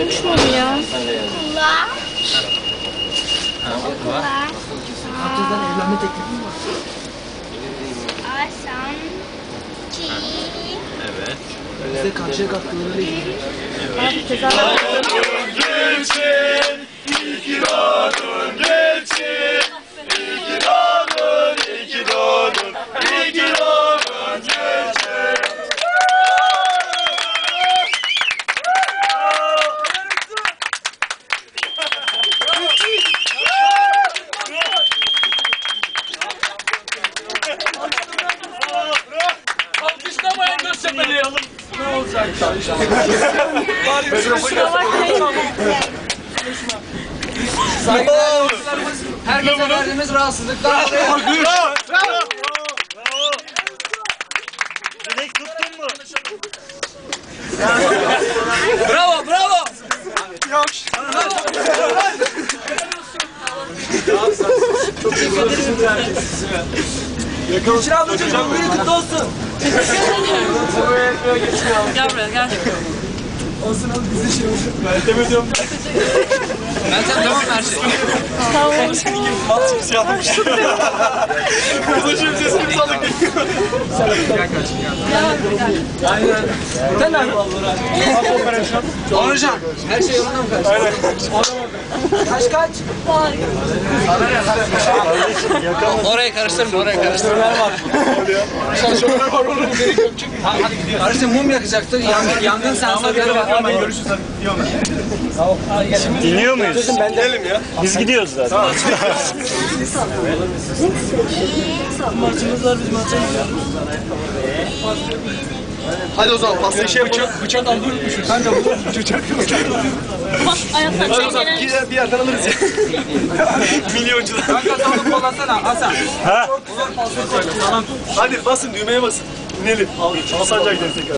Olmuş mu bu ya? Kula. Kula. Abdülden evlenme teklifi var. Asam. Ki. Evet. Bize karşıya katkılarıyla ilgili. Abi tezahürat Alkışlamayın Göztepe'li. Kusura bakmayın. Saygıdeğer yolcularımız, herkese verdiğimiz rahatsızlıklar dolayı Direkt tuttun mu? Bravo, bravo. Çok teşekkür ederim. Gülçin ablacığım doğum günün kutlu olsun. Gel buraya gel. Olsun abi bize şey olsun. Demedim. Ben sen tamam her şey? Tamam. Kızışım sesini salık. Gel kaç. Aynen. Ne? Onurcan, her şey yolunda mı kardeşim? Aynen. Kaç kaç? Oraya karıştırma, oraya karıştırma. Şansölyeler var oğlum. Hadi gidiyoruz. Kardeşim mum yakacaktık. Yangın, sensörleri var. Hemen görüşürüz. Dinliyor muyuz? Gidelim ya. Biz gidiyoruz zaten. Maçımız var, biz maça gidiyoruz. Hadi o zaman pasta şey bıçak, bıçak aldı unutmuşuz. Ben de bunu bıçak bıçak. Ayaklar Hadi o zaman çekelim. bir, bir yerden alırız ya. Milyoncular. Kanka tamam kollansana Hasan. Ha? Hadi basın düğmeye basın. İnelim. Al, Alsancak tekrar.